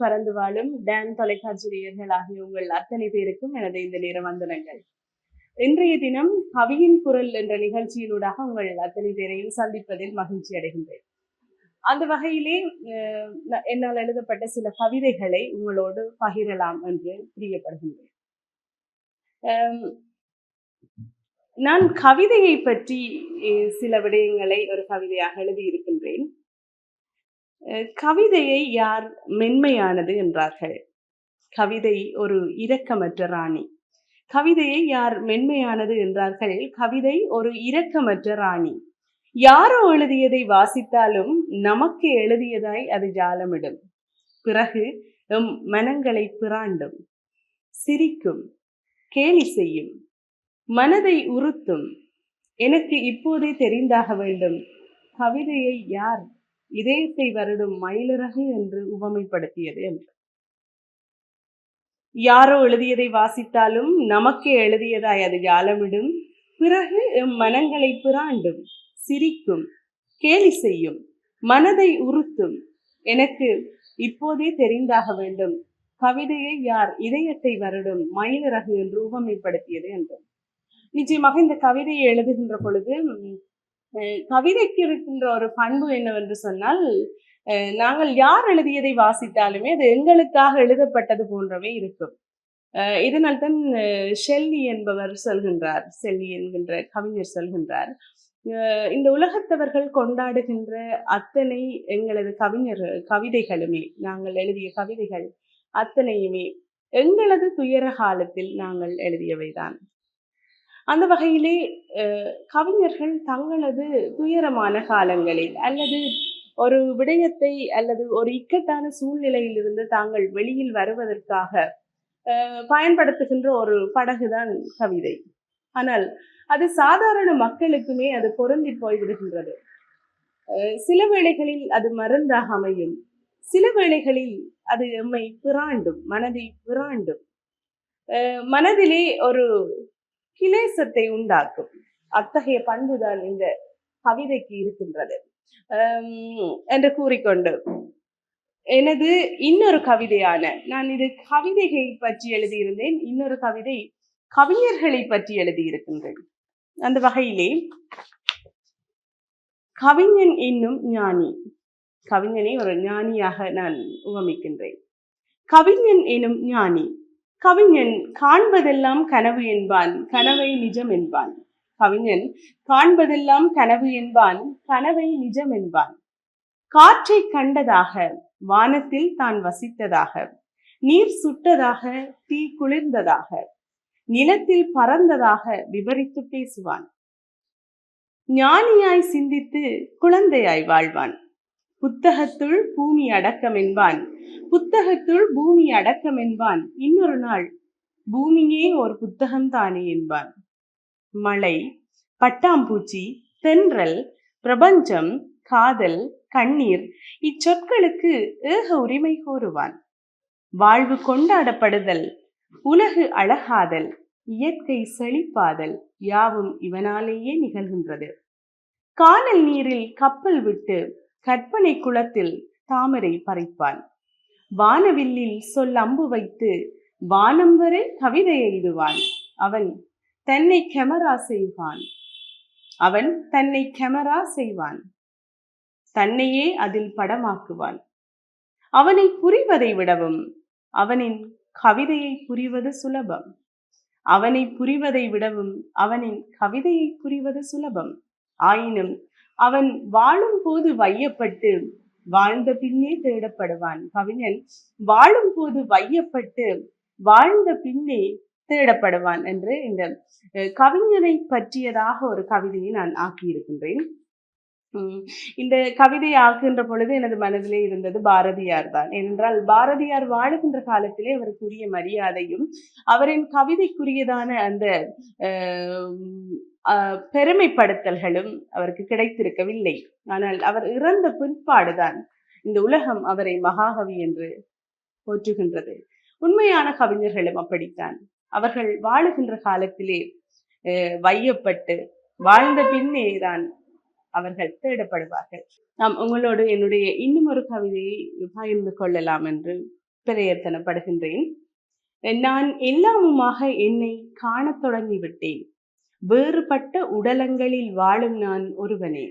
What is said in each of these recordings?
உலகெங்கும் பறந்து வாழும் டேன் தொலைக்காட்சி நேயர்கள் ஆகிய உங்கள் அத்தனை பேருக்கும் எனது இந்த நேர வந்தனங்கள். இன்றைய தினம் கவியின் குரல் என்ற நிகழ்ச்சியினூடாக உங்கள் அத்தனை பேரையும் சந்திப்பதில் மகிழ்ச்சி அடைகின்றேன். அந்த வகையிலே அஹ், என்னால் எழுதப்பட்ட சில கவிதைகளை உங்களோடு பகிரலாம் என்று பிரியப்படுகின்றேன். நான் கவிதையை பற்றி சில விடயங்களை ஒரு கவிதையாக எழுதியிருக்கின்றேன். கவிதையை யார் மென்மையானது என்றார்கள். கவிதை ஒரு இரக்கமற்ற ராணி. கவிதையை யார் மென்மையானது என்றார்கள். கவிதை ஒரு இரக்கமற்ற ராணி. யாரோ எழுதியதை வாசித்தாலும் நமக்கு எழுதியதாய் அது ஜாலமிடும். பிறகு எம் மனங்களை பிராண்டும். சிரிக்கும். கேலி செய்யும். மனதை உறுத்தும். எனக்கு இப்போதே தெரிந்தாக வேண்டும். கவிதையை யார் இதயத்தை வருடும் மயிலிறகு என்று உவமைப்படுத்தியது என்று. யாரோ எழுதியதை வாசித்தாலும் நமக்கே எழுதியதாய் அது ஜாலமிடும் பிறகு எம் மனங்களை பிராண்டும் சிரிக்கும் கேலி செய்யும் மனதை உறுத்தும். எனக்கு இப்போதே தெரிந்தாக வேண்டும். கவிதையை யார் இதயத்தை வருடும் மயிலிறகு என்று உவமைப்படுத்தியது என்று. நிச்சயமாக இந்த கவிதையை எழுதுகின்ற பொழுது கவிதைக்கு இருக்கின்ற ஒரு பண்பு என்னவென்று சொன்னால் அஹ், நாங்கள் யார் எழுதியதை வாசித்தாலுமே அது எங்களுக்காக எழுதப்பட்டது போன்றவே இருக்கும். அஹ், இதனால்தான் ஷெல்லி என்பவர் சொல்கின்றார் செல்லி என்கின்ற கவிஞர் சொல்கின்றார். அஹ், இந்த உலகத்தவர்கள் கொண்டாடுகின்ற அத்தனை எங்களது கவிஞர் கவிதைகளுமே நாங்கள் எழுதிய கவிதைகள் அத்தனையுமே எங்களது துயர காலத்தில் நாங்கள் எழுதியவைதான். அந்த வகையிலே கவிஞர்கள் தங்களது துயரமான காலங்களில் அல்லது ஒரு விடயத்தை அல்லது ஒரு இக்கட்டான சூழ்நிலையிலிருந்து தாங்கள் வெளியில் வருவதற்காக அஹ், பயன்படுத்துகின்ற ஒரு படகுதான் கவிதை. ஆனால் அது சாதாரண மக்களுக்குமே அது பொருந்தி போய்விடுகின்றது. அஹ், சில வேளைகளில் அது மருந்தாக அமையும். சில வேளைகளில் அது எம்மை பிராண்டும் மனதை பிராண்டும். மனதிலே ஒரு கிளேசத்தை உண்டாக்கும். அத்தகைய பண்புதான் இந்த கவிதைக்கு இருக்கின்றது. என்று கூறிக்கொண்டு எனது இன்னொரு கவிதையான நான் இது கவிதைகளை பற்றி எழுதியிருந்தேன் இன்னொரு கவிதை கவிஞர்களை பற்றி எழுதியிருக்கின்றேன். அந்த வகையிலே கவிஞன் என்னும் ஞானி கவிஞனை ஒரு ஞானியாக நான் உவமிக்கின்றேன். கவிஞன் எனும் ஞானி கவிஞன் காண்பதெல்லாம் கனவு என்பான் கனவை நிஜம் என்பான். கவிஞன் காண்பதெல்லாம் கனவு என்பான் கனவை நிஜம் என்பான். காற்றை கண்டதாக வானத்தில் தான் வசித்ததாக நீர் சுட்டதாக தீ குளிர்ந்ததாக நிலத்தில் பறந்ததாக விவரித்து பேசுவான். ஞானியாய் சிந்தித்து குழந்தையாய் வாழ்வான். புத்தகத்துள் பூமி அடக்கம் என்பான் புத்தகத்துள் பூமி அடக்கம் என்பான் இன்னொரு நாள் பூமியே ஒரு புத்தகம் தானே என்பான். மழை பட்டாம்பூச்சி தென்றல் பிரபஞ்சம் காதல் கண்ணீர் இச்சொற்களுக்கு ஏக உரிமை கோருவான். வாழ்வு கொண்டாடப்படுதல் உலகு அழகாதல் இயற்கை செழிப்பாதல் யாவும் இவனாலேயே நிகழ்கின்றது. கானல் நீரில் கப்பல் விட்டு கற்பனை குளத்தில் தாமரை பறிப்பான். வானவில்லில் சொல் அம்பு வைத்து வானம் வரை கவிதை எழுதுவான். அவன் தன்னை கெமரா செய்வான். அவன் தன்னை கெமரா செய்வான். தன்னையே அதில் படமாக்குவான். அவனை புரிவதை விடவும் அவனின் கவிதையை புரிவது சுலபம். அவனை புரிவதை விடவும் அவனின் கவிதையை புரிவது சுலபம். ஆயினும் அவன் வாழும் போது வையப்பட்டு வாழ்ந்த பின்னே தேடப்படுவான். கவிஞன் வாழும் போது வையப்பட்டு வாழ்ந்த பின்னே தேடப்படுவான் என்று இந்த அஹ், கவிஞரை பற்றியதாக ஒரு கவிதையை நான் ஆக்கியிருக்கின்றேன். இந்த கவிதை ஆக்குகின்ற பொழுது எனது மனதிலே இருந்தது பாரதியார் தான். ஏனென்றால் பாரதியார் வாழுகின்ற காலத்திலே அவருக்குரிய மரியாதையும் அவரின் கவிதைக்குரியதான அந்த அஹ், அஹ், பெருமைப்படுத்தல்களும் அவருக்கு கிடைத்திருக்கவில்லை. ஆனால் அவர் இறந்த பிற்பாடுதான் இந்த உலகம் அவரை மகாகவி என்று போற்றுகின்றது. உண்மையான கவிஞர்களும் அப்படித்தான். அவர்கள் வாழுகின்ற காலத்திலே அஹ், வையப்பட்டு வாழ்ந்த பின்னே தான் அவர்கள் தேடப்படுவார்கள். நாம் உங்களோடு என்னுடைய இன்னும் ஒரு கவிதையை பகிர்ந்து கொள்ளலாம் என்று பிரயத்தனப்படுகின்றேன். நான் எல்லாமுமாக என்னை காணத் தொடங்கிவிட்டேன். வேறுபட்ட உடலங்களில் வாழும் நான் ஒருவனே.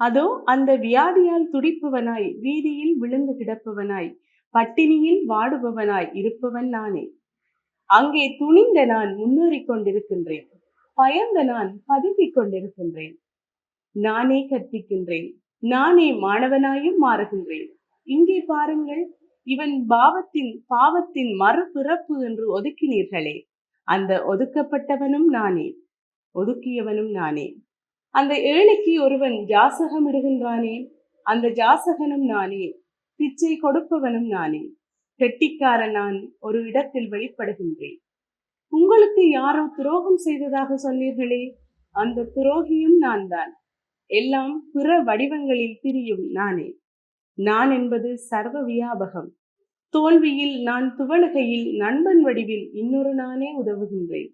அதோ அந்த வியாதியால் துடிப்பவனாய் வீதியில் விழுந்து கிடப்பவனாய் பட்டினியில் வாடுபவனாய் இருப்பவன் நானே. அங்கே துணிந்த நான் முன்னேறிக் கொண்டிருக்கின்றேன். பயந்த நான் பதுங்கிக் கொண்டிருக்கின்றேன். நானே கற்பிக்கின்றேன். நானே மாணவனாயும் மாறுகின்றேன். இங்கே பாருங்கள் இவன் பாவத்தின் பாவத்தின் மறுபிறப்பு என்று ஒதுக்கினீர்களே. அந்த ஒதுக்கப்பட்டவனும் நானே ஒதுக்கியவனும் நானே. அந்த ஏழைக்கு ஒருவன் ஜாசகம் இடுகின்றானே அந்த ஜாசகனும் நானே பிச்சை கொடுப்பவனும் நானே. கெட்டிக்காரன் நான் ஒரு இடத்தில் வெளிப்படுகின்றேன் உங்களுக்கு யாரோ துரோகம் செய்ததாக சொன்னீர்களே அந்த துரோகியும் நான் தான் எல்லாம் பிற வடிவங்களில் திரியும் நானே. நான் என்பது சர்வ வியாபகம். தோல்வியில் நான் துவளுகையில் நண்பன் வடிவில் இன்னொரு நானே உதவுகின்றேன்.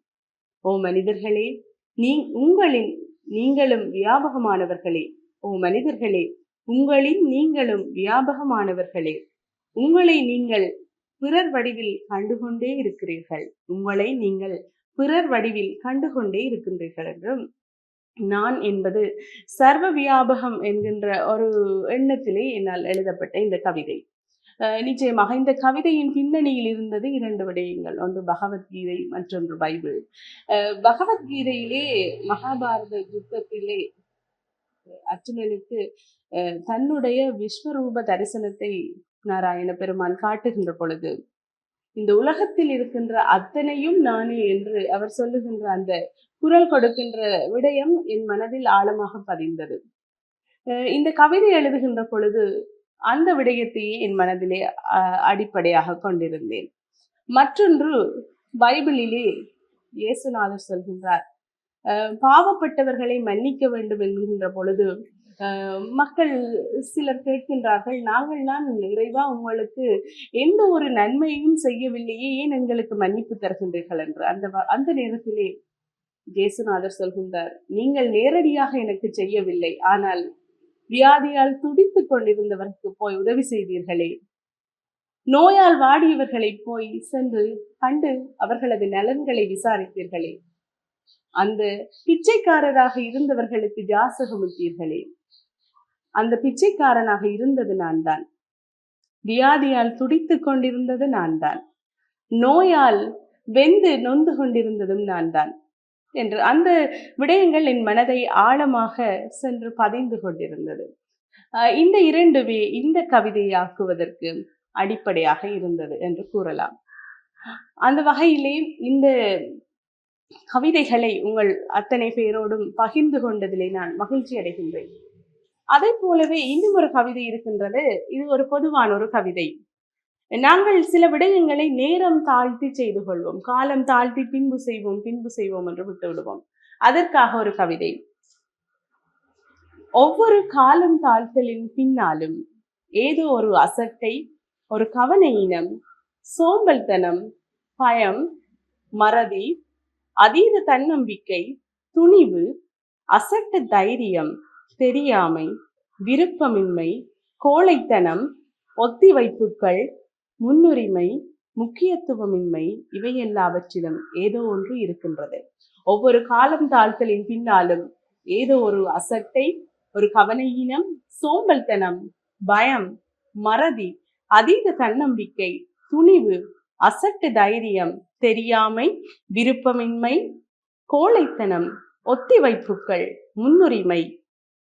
ஓ மனிதர்களே நீ உங்களின் நீங்களும் வியாபகமானவர்களே. ஓ மனிதர்களே உங்களின் நீங்களும் வியாபகமானவர்களே. உங்களை நீங்கள் பிறர் வடிவில் கண்டுகொண்டே இருக்கிறீர்கள். உங்களை நீங்கள் பிறர் வடிவில் கண்டுகொண்டே இருக்கின்றீர்கள் என்றும் நான் என்பது சர்வ வியாபகம் என்கின்ற ஒரு எண்ணத்திலே என்னால் எழுதப்பட்ட இந்த கவிதை. நிச்சயமாக இந்த கவிதையின் பின்னணியில் இருந்தது இரண்டு விடயங்கள். ஒன்று பகவத்கீதை மற்றொன்று பைபிள். பகவத்கீதையிலே மகாபாரத யுத்தத்திலே அர்ஜுனனுக்கு தன்னுடைய விஸ்வரூப தரிசனத்தை நாராயண பெருமான் காட்டுகின்ற பொழுது இந்த உலகத்தில் இருக்கின்ற அத்தனையும் நானே என்று அவர் சொல்லுகின்ற அந்த குரல் கொடுக்கின்ற விடயம் என் மனதில் ஆழமாக பதிந்தது. இந்த கவிதை எழுதுகின்ற பொழுது அந்த விடயத்தையே என் மனதிலே அடிப்படையாக கொண்டிருந்தேன். மற்றொன்று பைபிளிலே இயேசுநாதர் சொல்கின்றார். பாவப்பட்டவர்களை மன்னிக்க வேண்டும் என்கின்ற பொழுது மக்கள் சிலர் கேட்கின்றார்கள் நாங்கள் தான் இறைவா உங்களுக்கு எந்த ஒரு நன்மையும் செய்யவில்லையே ஏன் எங்களுக்கு மன்னிப்பு தருகின்றீர்கள்? என்று. அந்த அந்த நேரத்திலே ஜேசுநாதர் சொல்கின்றார் நீங்கள் நேரடியாக எனக்கு செய்யவில்லை ஆனால் வியாதியால் துடித்துக் கொண்டிருந்தவருக்கு போய் உதவி செய்தீர்களே நோயால் வாடியவர்களை போய் சென்று கண்டு அவர்களது நலன்களை விசாரித்தீர்களே அந்த பிச்சைக்காரராக இருந்தவர்களுக்கு ஜாசகமிட்டீர்களே அந்த பிச்சைக்காரனாக இருந்தது நான் தான் வியாதியால் துடித்துக் கொண்டிருந்தது நான் தான் நோயால் வெந்து நொந்து கொண்டிருந்ததும் நான் தான் என்று அந்த விடயங்கள் என் மனதை ஆழமாக சென்று பதிந்து கொண்டிருந்தது. இந்த இரண்டுமே இந்த கவிதையாக்குவதற்கு அடிப்படையாக இருந்தது என்று கூறலாம். அந்த வகையிலே இந்த கவிதைகளை உங்கள் அத்தனை பேரோடும் பகிர்ந்து கொண்டதிலே நான் மகிழ்ச்சி அடைகின்றேன் அதே போலவே இன்னும் ஒரு கவிதை இருக்கின்றது. இது ஒரு பொதுவான ஒரு கவிதை. நாங்கள் சில விடயங்களை நேரம் தாழ்த்தி செய்து கொள்வோம். காலம் தாழ்த்தி பின்பு செய்வோம் பின்பு செய்வோம் என்று விட்டு விடுவோம். அதற்காக ஒரு கவிதை. ஒவ்வொரு காலம் தாழ்த்தலின் பின்னாலும் ஏதோ ஒரு அசட்டை ஒரு கவனையினம் சோம்பல்தனம் பயம் மறதி அதீத தன்னம்பிக்கை துணிவு அசட்டு தைரியம் தெரியாமை விருப்பமின்மை கோழைத்தனம் ஒத்திவைப்புகள் முன்னுரிமை முக்கியத்துவமின்மை இவை எல்லாவற்றிலும் ஏதோ ஒன்று இருக்கின்றது. ஒவ்வொரு காலம் தாழ்த்தலின் பின்னாலும் ஏதோ ஒரு அசட்டை ஒரு கவனையினம் சோம்பல்தனம் பயம் மறதி அதீத தன்னம்பிக்கை துணிவு அசட்டு தைரியம் தெரியாமை விருப்பமின்மை கோழைத்தனம் ஒத்திவைப்புகள் முன்னுரிமை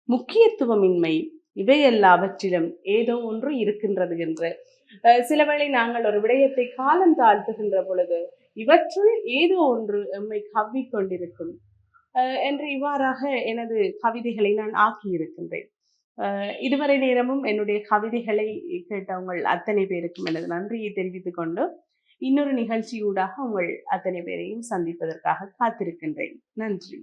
முக்கியத்துவமின்மை இவையெல்லாவற்றிலும் ஏதோ ஒன்று இருக்கின்றது என்று. சிலவேளை நாங்கள் ஒரு விடயத்தை காலம் தாழ்த்துகின்ற பொழுது இவற்றுள் ஏதோ ஒன்று எம்மை கவ்விக்கொண்டிருக்கும். என்று இவ்வாறாக எனது கவிதைகளை நான் ஆக்கியிருக்கின்றேன். இதுவரை நேரமும் என்னுடைய கவிதைகளை கேட்டவங்கள் அத்தனை பேருக்கும் எனது நன்றியை தெரிவித்துக் கொண்டு இன்னொரு நிகழ்ச்சியூடாக உங்கள் அத்தனை பேரையும் சந்திப்பதற்காக காத்திருக்கின்றேன். நன்றி.